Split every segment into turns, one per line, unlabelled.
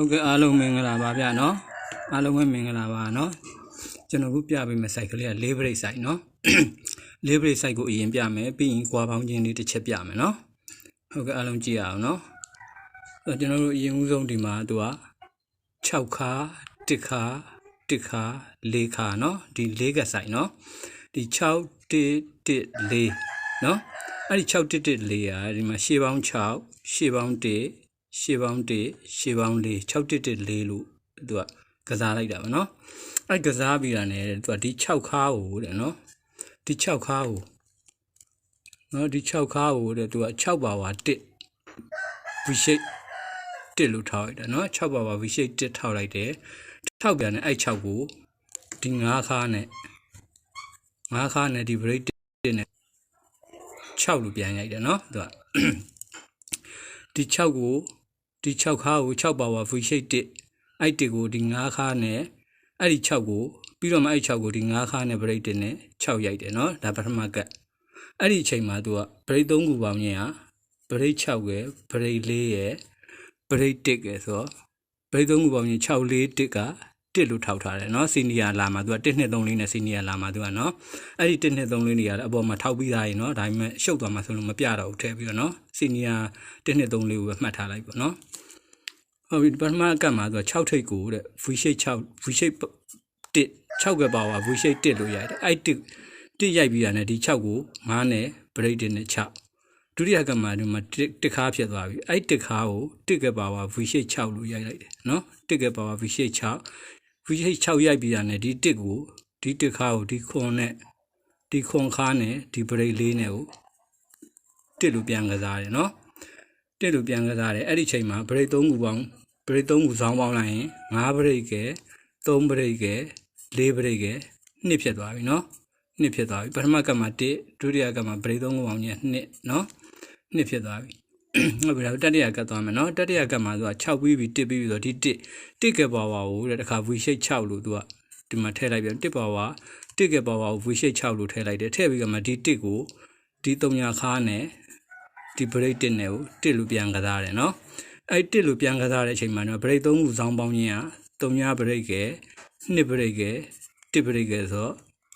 ဟုတ်ကဲ့အားလုံးမင်္ဂလာပါဗျာနော်အားလုံးပဲမင်္ဂလာပါနော်ကျွန်တော်ခုပြပေးမယ့် site ကလေးက၄ break site နော်၄ break site ကိုအရင်ပြမယ်ပြီးရင်ကွာပေါင်းခြင်းလေးတစ်ချက်ပြမယ်နော်ဟုတ်ကဲ့အားလုံးကြည့်ရအောင်နော်အဲ့တော့ကျွန်တော်တို့အရင်ဦးဆုံးဒီမှာသူက6ခါ1ခါ1ခါ4ခါနော်ဒီ၄က site နော်ဒီ6 1 1 4နော်အဲ့ဒီ6 1 1 4อ่ะဒီမှာရှေ့ပေါင်း6ရှေ့ပေါင်း1 ရှေ့ပေါင်း1ရှေ့ပေါင်း4 6 1 1 4လို့သူကကစားလိုက်တာပါနော်အဲ့ကစားပြီးတာ ਨੇ သူကဒီ6ခါကိုတဲ့နော်ဒီ6ခါကိုနော်ဒီ6ခါကိုတဲ့သူက6ပါဝါ1 V shape 1လို့ထောက်လိုက်တာနော်6ပါဝါ V shape 1ထောက်လိုက်တယ်ထောက်ပြန်တယ်အဲ့6ကိုဒီ9ခါနဲ့9ခါနဲ့ဒီ break 1နဲ့6လို့ပြန်ရိုက်တယ်နော်သူကဒီ6ကို ဒီ6ခါကို6ပါဝါ V shape 1အဲ့1ကိုဒီ9ခါနဲ့အဲ့ဒီ6ကိုပြီးတော့မှအဲ့6ကိုဒီ9ခါနဲ့ break 1နဲ့6ရိုက်တယ်နော်ဒါပထမကတ်အဲ့ဒီအချိန်မှာသူက break 3ခုပေါင်းခြင်းဟာ break 6ရယ် break 4ရယ် break 1ရယ်ဆိုတော့ break 3ခုပေါင်းခြင်း6 4 1က တစ်လို့ထောက်ထားတယ်နော်စီနီယာလာမှာသူက1 2 3လေးနဲ့စီနီယာလာမှာသူကနော်အဲ့ဒီ1 2 3လေးနေရာအပေါ်မှာထောက်ပြီးသားရင်နော်ဒါပေမဲ့ရှုပ်သွားမှာဆိုလို့မပြတော့ဘူးထည့်ပြီးတော့နော်စီနီယာ1 2 3လေးကိုပဲမှတ်ထားလိုက်ပေါ့နော်ဟုတ်ပြီပထမအကတ်မှာသူက6ထိပ်ကိုတဲ့ V shape 6 V shape 1 6ကပါဝါ V shape 1လို့ရတယ်အဲ့1 1ရိုက်ပြီးရတယ်ဒီ6ကို9နဲ့ break 1နဲ့6ဒုတိယကမှာဒီမှာတစ်ခါဖြစ်သွားပြီအဲ့တစ်ခါကိုတစ်ကပါဝါ V shape 6လို့ရိုက်လိုက်တယ်နော်တစ်ကပါဝါ V shape 6 V shape 6ရိုက်ပြီးရတယ်ဒီတစ်ကိုဒီတစ်ခါကိုဒီခွန်နဲ့ဒီခွန်ခါနဲ့ဒီ break လေးနဲ့ကိုတစ်လို့ပြန်ကစားတယ်နော်တစ်လို့ပြန်ကစားတယ်အဲ့ဒီချိန်မှာ break 3ခုပေါင်း break 3ခုဇောင်းပေါင်းလိုက်ရင်5 break ကဲ3 break ကဲ4 break ကဲနှစ်ဖြစ်သွားပြီနော်နှစ်ဖြစ်သွားပြီပထမကမှာ1ဒုတိယကမှာ break 3ခုပေါင်းညနှစ်နော်နှစ်ဖြစ်သွားပြီ ဟုတ်ပြီလားတတိယကတ်သွားမယ်နော်တတိယကတ်မှာသူက6ပြီးပြီး1ပြီးပြီးဆိုတော့ဒီ1 1ကပါဝါကိုတခါ v shape 6လို့သူကဒီမှာထည့်လိုက်ပြန်1ပါဝါ1ကပါဝါကို v shape 6လို့ထည့်လိုက်တယ်ထည့်ပြီးကမှဒီ1ကိုဒီ3ညာခါနဲ့ဒီ break 1နဲ့ကို1လို့ပြန်ကစားတယ်နော်အဲ့1လို့ပြန်ကစားတဲ့အချိန်မှာတော့ break 3ခုဇောင်းပေါင်းခြင်းက3ညာ break က2 break က1 break ကဆို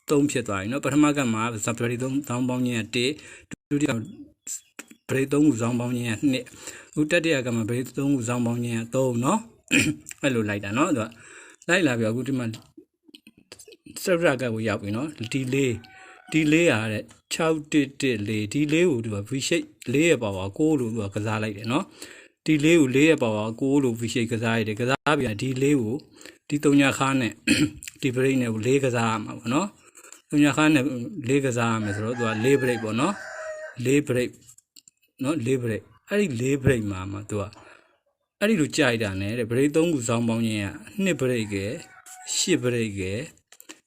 တော့3ဖြစ်သွားပြီနော်ပထမကတ်မှာ break 3ဇောင်းပေါင်းခြင်းက1ဒုတိယ break 3ခုဇောင်းပေါင်းခြင်းက2အခုတတိယကမှာ break 3ခုဇောင်းပေါင်းခြင်းက3เนาะအဲ့လိုလိုက်တာเนาะသူကလိုက်လာပြီအခုဒီမှာစရကကိုရောက်ပြီเนาะဒီလေးဒီလေးရတဲ့6114ဒီလေးကိုသူက V shape လေးရပါပါ6လို့သူကကစားလိုက်တယ်เนาะဒီလေးကိုလေးရပါပါ6လို့ V shape ကစားရတယ်ကစားပြန်ဒီလေးကိုဒီ3ညာခါနဲ့ဒီ break နဲ့ကိုလေးကစားရမှာပေါ့เนาะ3ညာခါနဲ့လေးကစားရမယ်ဆိုတော့သူကလေး break ပေါ့เนาะလေး break နော်၄ break အဲ့ဒီ၄ break မှာမှသူကအဲ့ဒီလိုကြိုက်တာနဲ့တဲ့ break 3ခုစောင်းပေါင်းခြင်းက2 break က10 break က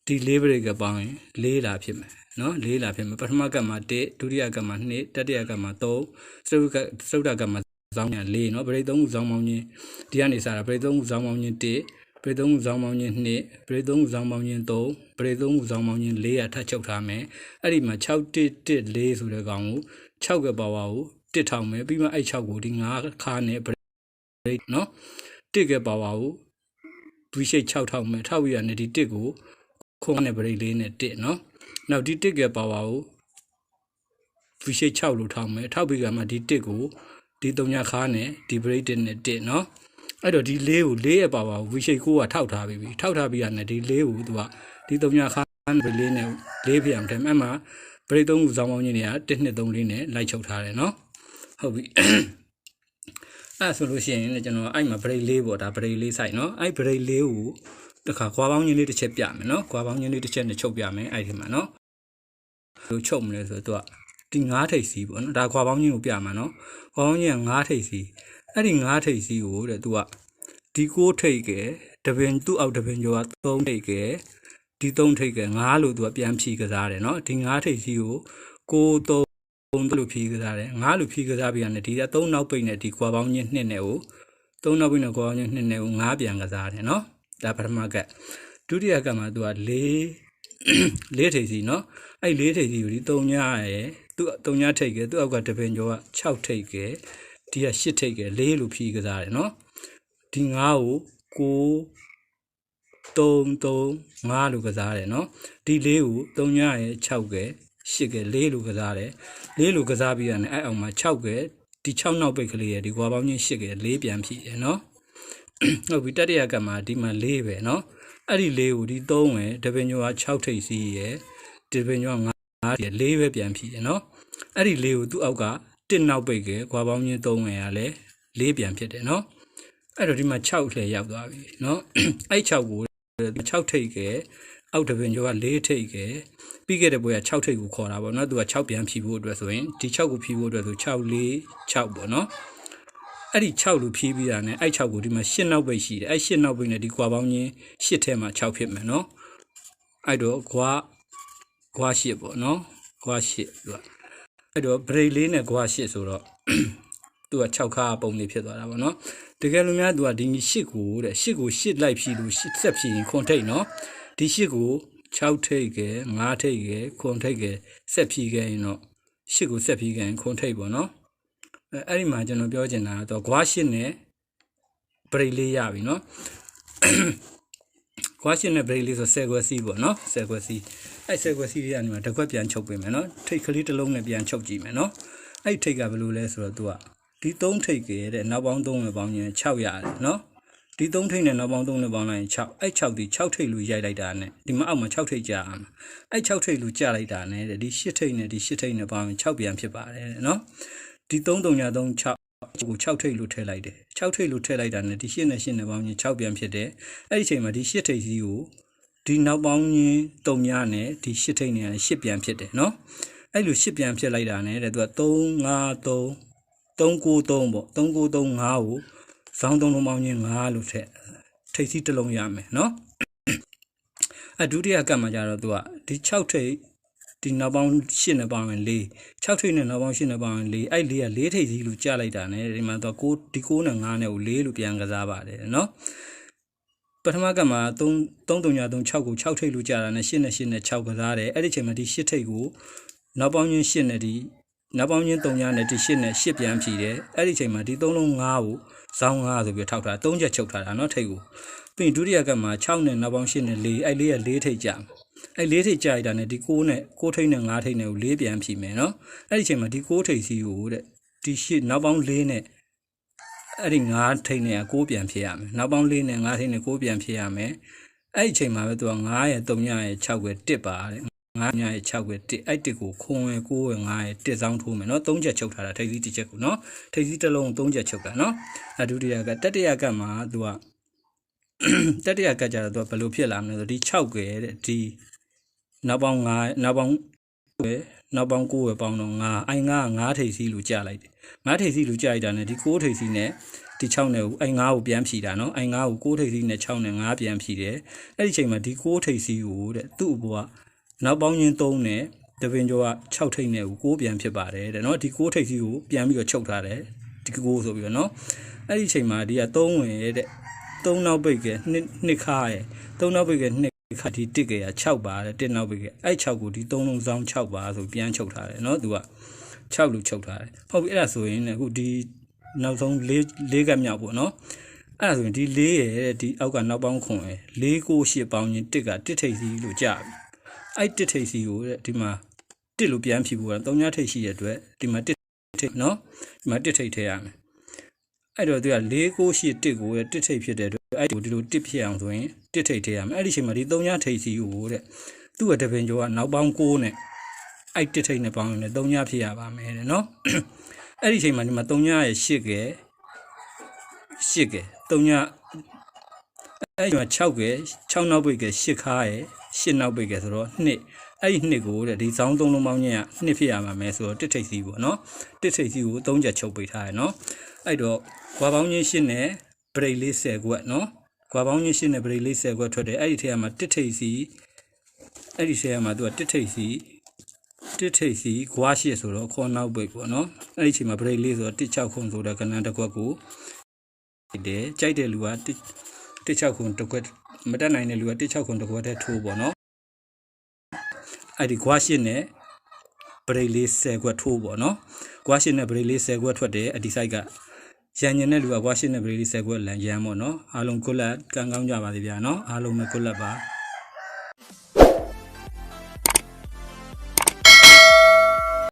ဒီ၄ break ကပေါင်းရင်၄လာဖြစ်မယ်နော်၄လာဖြစ်မယ်ပထမကတ်မှာ1ဒုတိယကတ်မှာ2တတိယကတ်မှာ3စတုကစတုတကတ်မှာစောင်းညာ၄နော် break 3ခုစောင်းပေါင်းခြင်းဒီကနေစတာ break 3ခုစောင်းပေါင်းခြင်း1 break 3ခုစောင်းပေါင်းခြင်း2 break 3ခုစောင်းပေါင်းခြင်း3 break 3ခုစောင်းပေါင်းခြင်း4ရထပ်ချုပ်ထားမယ်အဲ့ဒီမှာ6 1 1 4ဆိုတဲ့ကောင်ကို6ကပါဝါကို တစ်ထောင်မယ်ပြီးမှအဲ့6ကိုဒီ9ခါနဲ့ break နော်တစ်ကပါဝါကိုဒူးရှိတ်6ထောင်မယ်ထောက်ပြီးရနေဒီတစ်ကိုခုံးနဲ့ break လေးနဲ့တစ်နော်နောက်ဒီတစ်ကပါဝါကိုဒူးရှိတ်6လို့ထောက်မယ်ထောက်ပြီးကမှဒီတစ်ကိုဒီ3ညခါနဲ့ဒီ break တစ်နဲ့တစ်နော်အဲ့တော့ဒီလေးကိုလေးရဲ့ပါဝါကိုဝီရှိတ်ကိုကထောက်ထားပြီးပြီထောက်ထားပြီးရတယ်ဒီလေးကိုသူကဒီ3ညခါနဲ့လေးနဲ့လေးပြအောင်တယ်အဲ့မှာ break 3ခုဇောင်းပေါင်းခြင်းတွေက1 2 3လေးနဲ့လိုက်ချုပ်ထားတယ်နော် ဟုတ်ပြီအဲ့ဆိုလို့ရှိရင်လည်းကျွန်တော်အဲ့မှာ break လေးပေါ့ဒါ break လေးစိုက်နော်အဲ့ break လေးကိုတခါခွာပေါင်းခြင်းလေးတစ်ချက်ပြမယ်နော်ခွာပေါင်းခြင်းလေးတစ်ချက်နဲ့ချုပ်ပြမယ်အဲ့ဒီမှာနော်ဘယ်လိုချုပ်မလဲဆိုတော့သူကဒီ9ထိပ်စီးပေါ့နော်ဒါခွာပေါင်းခြင်းကိုပြမှာနော်ခွာပေါင်းခြင်းက9ထိပ်စီးအဲ့ဒီ9ထိပ်စီးကိုတဲ့သူကဒီ6ထိပ်ကတပင်သူ့အောက်တပင်ကျော်က3ထိပ်ကဒီ3ထိပ်က9လို့သူကပြန်ဖြီးကစားတယ်နော်ဒီ9ထိပ်စီးကို6 3 ပုံလို့ဖြီးကစားတယ်ငါလို့ဖြီးကစားပြီးရတယ်ဒီက3နောက်ပိတ်နဲ့ဒီကွာပေါင်းချင်း2နဲ့ကို3နောက်ပိတ်နဲ့ကွာပေါင်းချင်း2နဲ့ကို9ပြန်ကစားတယ်နော်ဒါပထမကဒုတိယကမှာသူက4 4ထိပ်စီနော်အဲ့4ထိပ်စီကိုဒီ3ညရယ်သူ3ညထိပ်ကဲသူအောက်ကတပင်ကျော်က6ထိပ်ကဲဒီက8ထိပ်ကဲ4လို့ဖြီးကစားတယ်နော်ဒီ9ကို6 3 3 5လို့ကစားတယ်နော်ဒီ4ကို3ညရဲ့6ကဲ 8ကဲ4လို့ကစားတယ်4လို့ကစားပြီးရတယ်အဲ့အောင်မှာ6ကဲဒီ6နောက်ပိတ်ကလေးရဲ့ဒီကွာပေါင်းချင်း8ကဲ4ပြန်ဖြည့်တယ်နော်ဟုတ်ပြီတတိယကမှာဒီမှာ4ပဲနော်အဲ့ဒီ4ကိုဒီ3ပဲတပင်ညိုက6ထိပ်စီးရဲ့တပင်ညိုက9ရဲ့4ပဲပြန်ဖြည့်တယ်နော်အဲ့ဒီ4ကိုသူ့အောက်က1နောက်ပိတ်ကဲကွာပေါင်းချင်း3ပဲရလဲ4ပြန်ဖြစ်တယ်နော်အဲ့တော့ဒီမှာ6လှည့်ရောက်သွားပြီနော်အဲ့6ကို6ထိပ်ကဲ အောက်တပင်ကျော်က4ထိပ်ကဲပြီးခဲ့တဲ့ပွဲက6ထိပ်ကိုခေါ်တာပေါ့နော်သူက6ပြန်ဖြီးဖို့အတွက်ဆိုရင်ဒီ6ကိုဖြီးဖို့အတွက်ဆို6 4 6ပေါ့နော်အဲ့ဒီ6လို့ဖြီးပြီးတာ ਨੇ အဲ့6ကိုဒီမှာ8နောက်ပိတ်ရှိတယ်အဲ့8နောက်ပိတ်နဲ့ဒီကွာပေါင်းချင်း8ထဲမှာ6ဖြစ်မယ်နော်အဲ့တော့ကွာကွာ8ပေါ့နော်ကွာ8သူကအဲ့တော့ break လေးနဲ့ကွာ8ဆိုတော့သူက6ခါပုံလေးဖြစ်သွားတာပေါ့နော်တကယ်လို့များသူကဒီ8ကိုတဲ့8ကို8လိုက်ဖြီးလို့8ဆက်ဖြီးရင်ခွန်ထိတ်နော် ဒီ8ကို6ထိတ်ကဲ9ထိတ်ကဲခွန်ထိတ်ကဲဆက်ဖြီးခဲ့ရင်တော့8ကိုဆက်ဖြီးခဲ့ရင်ခွန်ထိတ်ပေါ့နော်အဲအဲ့ဒီမှာကျွန်တော်ပြောချင်တာကတော့ဂွား8နဲ့ဘရိတ်လေးရပြီနော်ဂွား8နဲ့ဘရိတ်လေးဆို10ခွက်စီးပေါ့နော်10ခွက်စီးအဲ့10ခွက်စီးလေးကနေမှာတစ်ခွက်ပြန်ချုပ်ပေးမယ်နော်ထိတ်ကလေးတစ်လုံးနဲ့ပြန်ချုပ်ကြည့်မယ်နော်အဲ့ထိတ်ကဘယ်လိုလဲဆိုတော့သူကဒီ3ထိတ်ကဲတဲ့နောက်ပေါင်း3နဲ့ပေါင်းရင်6ရတယ်နော် ဒီ3ထိတ်နဲ့နောက်ပေါင်း3နဲ့ပေါင်းလိုက်ရင်6အဲ့6ဒီ6ထိတ်လူရိုက်လိုက်တာနဲ့ဒီမှာအောက်မှာ6ထိတ်ကြာအောင်အဲ့6ထိတ်လူကြာလိုက်တာနဲ့တဲ့ဒီ8ထိတ်နဲ့ဒီ8ထိတ်နဲ့ပေါင်းရင်6ပြန်ဖြစ်ပါတယ်တဲ့နော်ဒီ3 3ညာ3 6ကို6ထိတ်လို့ထည့်လိုက်တယ်6ထိတ်လို့ထည့်လိုက်တာနဲ့ဒီ8နဲ့8နဲ့ပေါင်းရင်6ပြန်ဖြစ်တယ်အဲ့ဒီအချိန်မှာဒီ8ထိတ်စီကိုဒီနောက်ပေါင်းရင်း3ညနဲ့ဒီ8ထိတ်နဲ့8ပြန်ဖြစ်တယ်နော်အဲ့လို8ပြန်ဖြစ်လိုက်တာနဲ့တဲ့သူက3 5 3 393ပေါ့393 5ကို ဇောင်းသုံးလုံးပေါင်းချင်း9လို့ထည့်ထိပ်စီးတစ်လုံးရမယ်နော်အဒုတိယကတ်မှာကြတော့သူကဒီ6ထိပ်ဒီနောက်ပေါင်း8နဲ့ပေါင်းရင်4 6ထိပ်နဲ့နောက်ပေါင်း8နဲ့ပေါင်းရင်4အဲ့4က4ထိပ်စီးလို့ကြလိုက်တာ ਨੇ ဒီမှာသူက6ဒီ6နဲ့9နဲ့ကို4လို့ပြန်ကစားပါတယ်နော်ပထမကမှာ3336ကို6ထိပ်လို့ကြာတာနဲ့8နဲ့8နဲ့6ကစားတယ်အဲ့ဒီချိန်မှာဒီ8ထိပ်ကိုနောက်ပေါင်းချင်း8နဲ့ဒီ နောက်ပေါင်းချင်း3ညနဲ့ဒီ8နဲ့8ပြန်ဖြီတယ်အဲ့ဒီချိန်မှာဒီ3လုံး5ကိုဇောင်း5ဆိုပြီးထောက်ထား3ချက်ချုပ်ထားတာเนาะထိတ်ကိုပြီးဒုတိယကမှာ6နဲ့နောက်ပေါင်း8နဲ့4အဲ့လေးက4ထိတ်ကြအဲ့4ထိတ်ကြရတာနဲ့ဒီ6နဲ့6ထိတ်နဲ့5ထိတ်နဲ့ကို4ပြန်ဖြီမယ်เนาะအဲ့ဒီချိန်မှာဒီ6ထိတ်စီကိုတဲ့ဒီ8နောက်ပေါင်း4နဲ့အဲ့ဒီ9ထိတ်နဲ့6ပြန်ဖြည့်ရမယ်နောက်ပေါင်း4နဲ့9ထိတ်နဲ့6ပြန်ဖြည့်ရမယ်အဲ့ဒီချိန်မှာပဲသူက9ရဲ့3ရဲ့6ရဲ့1ပါတဲ့ 9ညာရဲ့6ွယ်1အဲ့1ကိုခွန်ွယ်9ွယ်9ရဲ့1စောင်းထိုးမယ်နော်3ချက်ချုပ်ထားတာထိပ်စီးတစ်ချက်ကိုနော်ထိပ်စီးတစ်လုံး3ချက်ချုပ်တာနော်အဒုတိယကတတိယကမှာသူကတတိယကကြတော့သူကဘယ်လိုဖြစ်လာမလဲဆိုဒီ6ွယ်တဲ့ဒီနောက်ပေါင်း9နောက်ပေါင်းွယ်နောက်ပေါင်း9ွယ်ပေါင်းတော့9အိုင်9 9ထိပ်စီးလို့ကြာလိုက်တယ်9ထိပ်စီးလို့ကြာလိုက်တာ ਨੇ ဒီ9ထိပ်စီး ਨੇ ဒီ6နဲ့ကိုအိုင်9ကိုပြန်ဖြီတာနော်အိုင်9ကို9ထိပ်စီးနဲ့6နဲ့9ပြန်ဖြီတယ်အဲ့ဒီချိန်မှာဒီ9ထိပ်စီးကိုတဲ့သူ့အပေါ်က နောက်ပေါင်းရင်း3နဲ့တပင်ကျော်က6ထိပ်နဲ့ကို6ပြန်ဖြစ်ပါတယ်တဲ့နော်ဒီ6ထိပ်ကြီးကိုပြန်ပြီးတော့ချုပ်ထားတယ်ဒီ6ဆိုပြီးတော့နော်အဲ့ဒီအချိန်မှာဒီက3ဝင်ရဲ့တဲ့3နောက်ပိတ်ကနှစ်နှစ်ခါရဲ့3နောက်ပိတ်ကနှစ်ခါဒီတစ်ကရ6ပါတဲ့တစ်နောက်ပိတ်ကအဲ့6ကိုဒီ3လုံးစောင်း6ပါဆိုပြန်ချုပ်ထားတယ်နော်သူက6လို့ချုပ်ထားတယ်ဟုတ်ပြီအဲ့ဒါဆိုရင်လည်းအခုဒီနောက်ဆုံး၄၄ကမြောက်ပေါ့နော်အဲ့ဒါဆိုရင်ဒီ၄ရဲ့ဒီအောက်ကနောက်ပေါင်းခွန်ရဲ့၄ကို၈ပေါင်းချင်းတစ်ကတစ်ထိပ်စီလို့ကြပြီ အဲ့တစ်ထိပ်စီကိုတဲ့ဒီမှာတစ်လို့ပြန်ဖြီးဖို့က၃ညထိပ်ရှိတဲ့အတွက်ဒီမှာတစ်ထိပ်နော်ဒီမှာတစ်ထိပ်ထည့်ရမယ်အဲ့တော့သူက၄ကို၈တစ်ကိုရဲ့တစ်ထိပ်ဖြစ်တဲ့အတွက်အဲ့ဒီဒီလိုတစ်ဖြစ်အောင်ဆိုရင်တစ်ထိပ်ထည့်ရမယ်အဲ့ဒီချိန်မှာဒီ၃ညထိပ်စီကိုတဲ့သူ့ရဲ့တပင်ကျော်ကနောက်ပေါင်း9နဲ့အဲ့တစ်ထိပ်နဲ့ပေါင်းရင်လည်း၃ညဖြစ်ရပါမယ်တဲ့နော်အဲ့ဒီချိန်မှာဒီမှာ3ညရဲ့8ကဲ8ကဲ3ညအဲ့ဒီမှာ6ကဲ6နောက်ပိတ်ကဲ8ခါရဲ့ 8နောက်ပိတ်ကဲဆိုတော့2အဲ့ဒီ2ကိုတဲ့ဒီဇောင်း3လုံးပေါင်းချင်းက2ဖြစ်ရမှာမယ်ဆိုတော့တစ်ထိပ်စီပေါ့နော်တစ်ထိပ်စီကို3ချက်ချုပ်ပိတ်ထားရနော်အဲ့တော့ကွာပေါင်းချင်း8နဲ့ဘရိတ်လေး10ခွက်နော်ကွာပေါင်းချင်း8နဲ့ဘရိတ်လေး10ခွက်ထွက်တယ်အဲ့ဒီထဲမှာတစ်ထိပ်စီအဲ့ဒီထဲမှာသူကတစ်ထိပ်စီတစ်ထိပ်စီဂွားရှိဆိုတော့ခေါ်နောက်ပိတ်ပေါ့နော်အဲ့ဒီချိန်မှာ break လေးဆိုတော့16ခုဆိုတော့ကဏ္ဍတစ်ခွက်ကိုတယ်ကြိုက်တဲ့လူက16ခုတစ်ခွက် မတက်နိုင်တဲ့လူက16ခုတစ်ခွက်တည်းထိုးပေါ့နော်အဲ့ဒီဂွားရှိနဲ့ break လေး10ခွက်ထိုးပေါ့နော်ဂွားရှိနဲ့ break လေး10ခွက်ထွက်တယ်အဒီ site ကရန်ညင်တဲ့လူကဘွားရှင်းတဲ့ဗရီဒီဆက်ကွက်လန်ရန်ပေါ့နော်အားလုံးကုလတ်ကံကောင်းကြပါစေဗျာနော်အားလုံးပဲကုလတ်ပါ